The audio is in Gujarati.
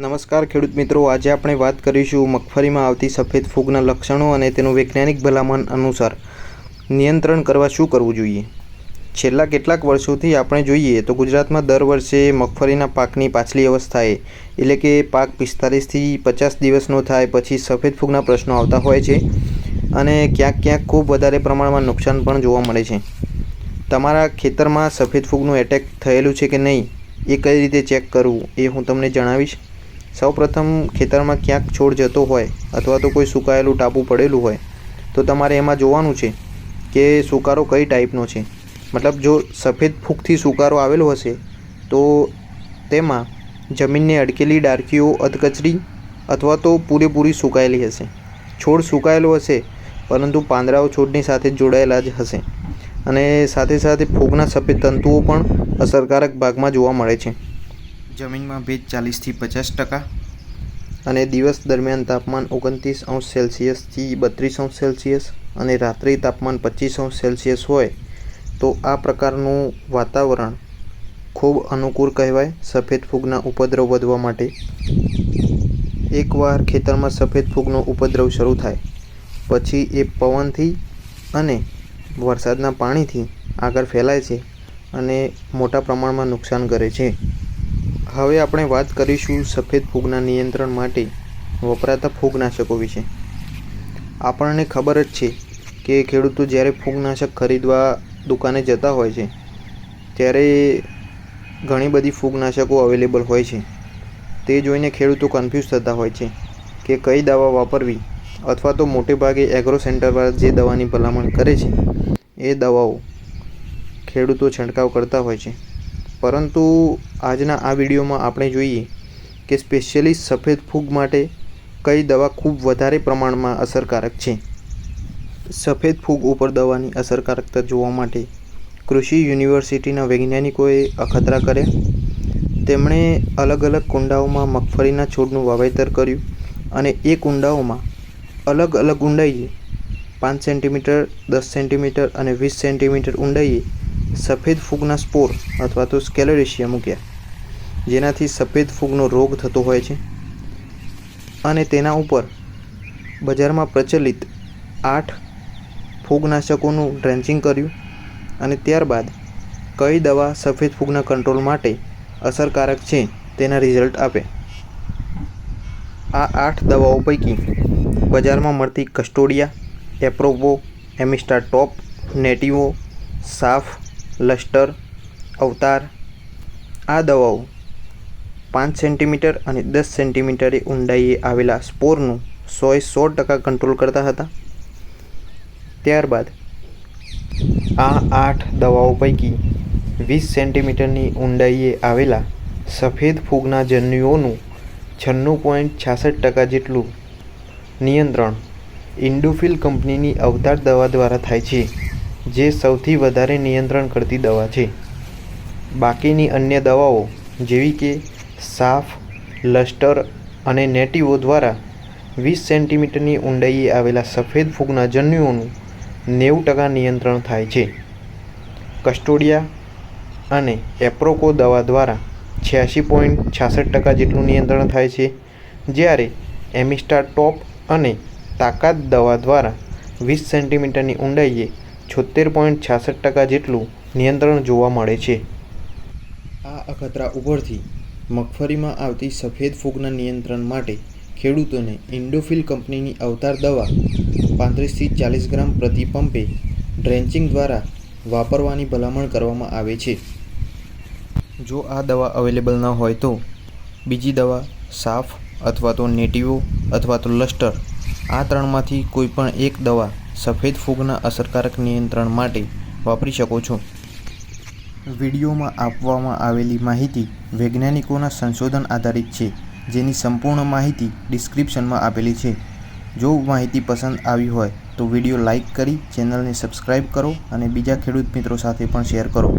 નમસ્કાર ખેડૂત મિત્રો, આજે આપણે વાત કરીશું મગફળીમાં આવતી સફેદ ફૂગના લક્ષણો અને તેનું વૈજ્ઞાનિક ભલામણ અનુસાર નિયંત્રણ કરવા શું કરવું જોઈએ? છેલ્લા કેટલાક વર્ષોથી આપણે જોઈએ તો ગુજરાતમાં દર વર્ષે મગફળીના પાકની પાછલી અવસ્થાએ, એટલે કે પાક પિસ્તાલીસથી પચાસ દિવસનો થાય પછી સફેદ ફૂગના પ્રશ્નો આવતા હોય છે અને ક્યાંક ક્યાંક ખૂબ વધારે પ્રમાણમાં નુકસાન પણ જોવા મળે છે. તમારા ખેતરમાં સફેદ ફૂગનું એટેક થયેલું છે કે નહીં, એ કઈ રીતે ચેક કરવું એ હું તમને જણાવીશ. સૌપ્રથમ ખેતરમાં ક્યાંક છોડ જતો હોય અથવા તો કોઈ સુકાયેલું ટાપુ પડેલું હોય, તો તમારે એમાં જોવાનું છે કે સુકારો કઈ ટાઈપનો છે. મતલબ જો સફેદ ફૂગથી સુકારો આવેલો હશે, તો તેમાં જમીનને અડકેલી ડાળખીઓ અધકચરી અથવા તો પૂરેપૂરી સુકાયેલી હશે. છોડ સુકાયેલો હશે, પરંતુ પાંદડાઓ છોડની સાથે જોડાયેલા જ હશે. અને સાથે સાથે ફૂગના સફેદ તંતુઓ પણ અસરકારક ભાગમાં જોવા મળે છે. જમીનમાં ભેજ ચાલીસથી પચાસ ટકા. અને દિવસ દરમિયાન તાપમાન ઓગણત્રીસ અંશ સેલ્સિયસથી બત્રીસ અંશ સેલ્સિયસ અને રાત્રિ તાપમાન પચીસ અંશ સેલ્સિયસ હોય તો આ પ્રકારનું વાતાવરણ ખૂબ અનુકૂળ કહેવાય સફેદ ફૂગના ઉપદ્રવ વધવા માટે. એકવાર ખેતરમાં સફેદ ફૂગનો ઉપદ્રવ શરૂ થાય, પછી એ પવનથી અને વરસાદના પાણીથી આગળ ફેલાય છે અને મોટા પ્રમાણમાં નુકસાન કરે છે. હવે આપણે વાત કરીશું સફેદ ફૂગના નિયંત્રણ માટે વપરાતા ફૂગનાશકો વિશે. આપણને ખબર જ છે કે ખેડૂતો જ્યારે ફૂગનાશક ખરીદવા દુકાને જતા હોય છે, ત્યારે ઘણી બધી ફૂગનાશકો અવેલેબલ હોય છે. તે જોઈને ખેડૂતો કન્ફ્યુઝ થતા હોય છે કે કઈ દવા વાપરવી અથવા તો મોટે ભાગે એગ્રો સેન્ટરવાળા જે દવાની ભલામણ કરે છે, એ દવાઓ ખેડૂતો છંટકાવ કરતા હોય છે. પરંતુ આજના આ વિડીયોમાં આપણે જોઈએ કે સ્પેશિયલી સફેદ ફૂગ માટે કઈ દવા ખૂબ વધારે પ્રમાણમાં અસરકારક છે. સફેદ ફૂગ ઉપર દવાની અસરકારકતા જોવા માટે કૃષિ યુનિવર્સિટીના વૈજ્ઞાનિકોએ અખતરા કર્યા. તેમણે અલગ અલગ કુંડાઓમાં મગફળીના છોડનું વાવેતર કર્યું અને એ કુંડાઓમાં અલગ અલગ ઊંડાઈએ પાંચ સેન્ટીમીટર, દસ સેન્ટીમીટર અને વીસ સેન્ટીમીટર ઊંડાઈએ સફેદ ફૂગના સ્પોર અથવા તો સ્કેલેરેશિયા મૂક્યા. જેનાથી સફેદ ફૂગનો રોગ થતો હોય છે. અને તેના ઉપર બજારમાં પ્રચલિત આઠ ફૂગનાશકોનું ડ્રેન્ચિંગ કર્યું અને ત્યારબાદ કઈ દવા સફેદ ફૂગના કંટ્રોલ માટે અસરકારક છે તેના રિઝલ્ટ આપે. આ આઠ દવાઓ પૈકી બજારમાં મળતી કસ્ટોડિયા એપ્રોવો એમિસ્ટા ટોપ નેટિવો, સાફ લસ્ટર અવતાર, આ દવાઓ પાંચ સેન્ટીમીટર અને દસ સેન્ટીમીટરે ઊંડાઈએ આવેલા સ્પોરનું સોએ સો ટકા કંટ્રોલ કરતા હતા. ત્યારબાદ આ આઠ દવાઓ પૈકી વીસ સેન્ટીમીટરની ઊંડાઈએ આવેલા સફેદ ફૂગના જન્યુઓનું છન્નું પોઈન્ટ છાસઠ ટકા જેટલું નિયંત્રણ ઇન્ડોફિલ કંપનીની અવતાર દવા દ્વારા થાય છે. જે સૌથી વધારે નિયંત્રણ કરતી દવા છે. બાકીની અન્ય દવાઓ જેવી કે સાફ, લસ્ટર અને નેટિવો દ્વારા વીસ સેન્ટીમીટરની ઊંડાઈએ આવેલા સફેદ ફૂગના જન્યુઓનું નેવું ટકા નિયંત્રણ થાય છે. કસ્ટોડિયા અને એપ્રોકો દવા દ્વારા છ્યાસી પોઈન્ટ છાસઠ ટકા જેટલું નિયંત્રણ થાય છે, જ્યારે એમિસ્ટા ટોપ અને તાકાત દવા દ્વારા વીસ સેન્ટીમીટરની ઊંડાઈએ છોતેર પોઈન્ટ છાસઠ ટકા જેટલું નિયંત્રણ જોવા મળે છે. આ અખતરા ઉપરથી મગફળીમાં આવતી સફેદ ફૂગના નિયંત્રણ માટે ખેડૂતોને ઇન્ડોફિલ કંપનીની અવતાર દવા પાંત્રીસથી ચાલીસ ગ્રામ પ્રતિ પંપે ડ્રેન્ચિંગ દ્વારા વાપરવાની ભલામણ કરવામાં આવે છે. જો આ દવા અવેલેબલ ન હોય તો બીજી દવા સાફ અથવા તો નેટિવો અથવા તો લસ્ટર આ ત્રણમાંથી કોઈ પણ એક દવા સફેદ ફૂગના અસરકારક નિયંત્રણ માટે વાપરી શકો છો. વિડીયોમાં આપવામાં આવેલી માહિતી વૈજ્ઞાનિકોના સંશોધન આધારિત છે, જેની સંપૂર્ણ માહિતી ડિસ્ક્રિપ્શનમાં આપેલી છે. જો માહિતી પસંદ આવી હોય, તો વીડિયો લાઇક કરી ચેનલને સબસ્ક્રાઈબ કરો અને બીજા ખેડૂત મિત્રો સાથે પણ શેર કરો.